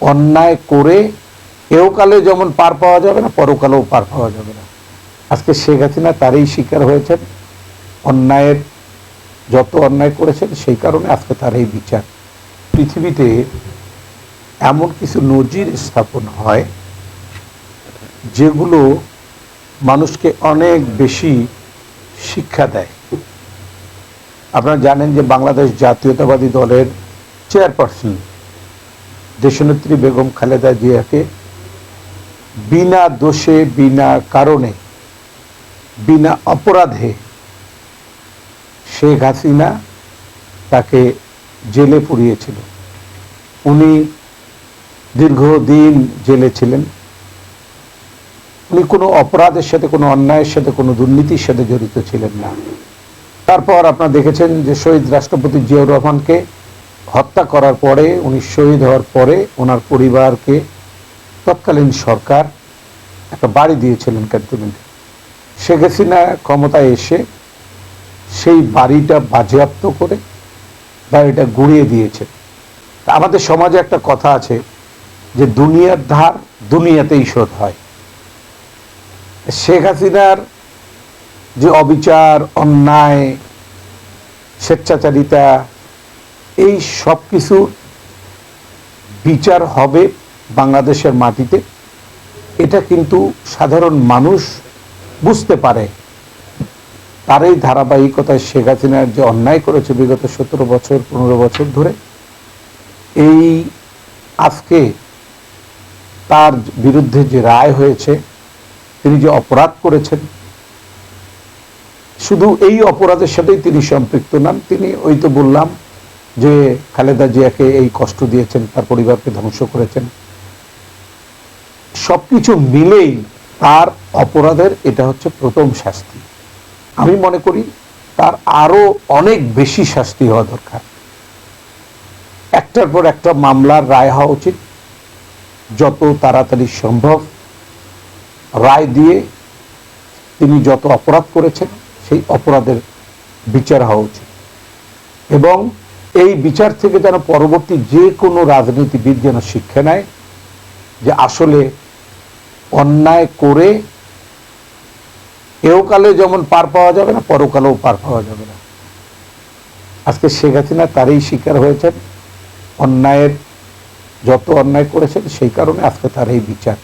অন্যায় করে এওকালে যেমন পার পাওয়া যাবে না পরকালেও পার পাওয়া যাবে না। আজকে শেখ হাসিনা তারই শিকার হয়েছেন। অন্যায়ের যত অন্যায় করেছেন, সেই কারণে আজকে তার এই বিচার। পৃথিবীতে এমন কিছু নজির স্থাপন হয়, যেগুলো মানুষকে অনেক বেশি শিক্ষা দেয়। আপনারা জানেন যে বাংলাদেশ জাতীয়তাবাদী দলের চেয়ারপারসন দেশনেত্রী বেগম খালেদা জিয়াকে বিনা দোষে, বিনা কারণে, বিনা অপরাধে শেখ হাসিনা তাকে জেলে পুড়িয়েছিল। উনি দীর্ঘদিন জেলে ছিলেন। উনি কোনো অপরাধের সাথে, কোনো অন্যায়ের সাথে, কোনো দুর্নীতির সাথে জড়িত ছিলেন না। তারপর আপনারা দেখেছেন যে শহীদ রাষ্ট্রপতি জিয়াউর রহমানকে হত্যা করার পরে, উনি শহীদ হওয়ার পরে ওনার পরিবারকে তৎকালীন সরকার একটা বাড়ি দিয়েছিলেন ক্যান্টনমেন্টে। শেখ হাসিনা ক্ষমতায় এসে সেই বাড়িটা বাজেয়াপ্ত করে বাড়িটা গুড়িয়ে দিয়েছে। আমাদের সমাজে একটা কথা আছে যে দুনিয়ার ধার দুনিয়াতেই শোধ হয়। শেখ হাসিনার যে অবিচার, অন্যায়, স্বেচ্ছাচারিতা এই সব কিছুর বিচার হবে বাংলাদেশের মাটিতে। এটা কিন্তু সাধারণ মানুষ বুঝতে পারে। তার এই ধারাবাহিকতায় শেখ হাসিনার যে অন্যায় করেছে বিগত সতেরো বছর, পনেরো বছর ধরে, এই আজকে তার বিরুদ্ধে যে রায় হয়েছে, তিনি যে অপরাধ করেছেন, শুধু এই অপরাধের সাথেই তিনি সম্পৃক্ত নন, তিনি ওই তো বললাম যে খালেদা জিয়াকে এই কষ্ট দিয়েছেন, তার পরিবারকে ধ্বংস করেছেন। সবকিছু মিলেই তার অপরাধের এটা হচ্ছে প্রথম শাস্তি। আমি মনে করি তার আরও অনেক বেশি শাস্তি হওয়া দরকার। একটার পর একটা মামলার রায় হওয়া উচিত। যত তাড়াতাড়ি সম্ভব রায় দিয়ে তিনি যত অপরাধ করেছেন, সেই অপরাধের বিচার হওয়া উচিত। এবং এই বিচার থেকে যেন পরবর্তী যে কোনো রাজনীতিবিদ যেন শিক্ষা নেয় যে আসলে অন্যায় করে এওকালে যেমন পার পাওয়া যাবে না, পরকালেও পার পাওয়া যাবে না। আজকে শেখ হাসিনা তারই শিকার হয়েছেন, অন্যায়ের যত অন্যায় করেছেন সেই কারণে আজকে তার এই বিচার।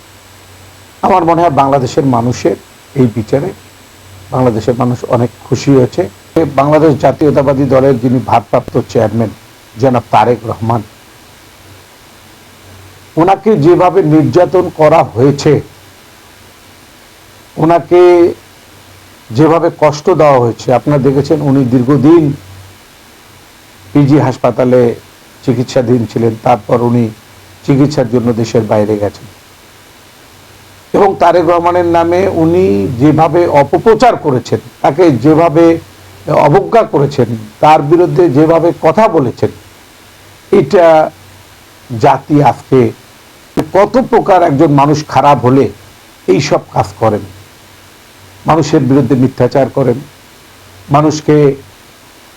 আমার মনে হয় বাংলাদেশের মানুষের এই বিচারে বাংলাদেশের মানুষ অনেক খুশি হয়েছে। বাংলাদেশ জাতীয়তাবাদী দলের যিনি ভারপ্রাপ্ত চেয়ারম্যান, জনাব তারেক রহমান। ওনাকে যেভাবে নির্যাতন করা হয়েছে, ওনাকে যেভাবে কষ্ট দেওয়া হয়েছে, আপনারা দেখেছেন উনি দীর্ঘদিন পিজি হাসপাতালে চিকিৎসাধীন ছিলেন, তারপর উনি চিকিৎসার জন্য দেশের বাইরে গেছেন। এবং তারেক রহমানের নামে উনি যেভাবে অপপ্রচার করেছেন, তাকে যেভাবে অবজ্ঞা করেছেন, তার বিরুদ্ধে যেভাবে কথা বলেছেন, এটা জাতি আজকে কত প্রকার একজন মানুষ খারাপ হলে এই সব কাজ করেন। মানুষের বিরুদ্ধে মিথ্যাচার করেন। মানুষকে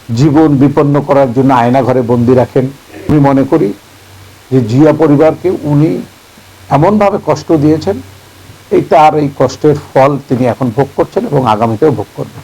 জীবন বিপন্ন করার জন্য আয়না ঘরে বন্দি রাখেন। আমি মনে করি যে জিয়া পরিবারকে উনি এমনভাবে কষ্ট দিয়েছেন, এই তার এই কষ্টের ফল তিনি এখন ভোগ করছেন এবং আগামীতেও ভোগ করবেন।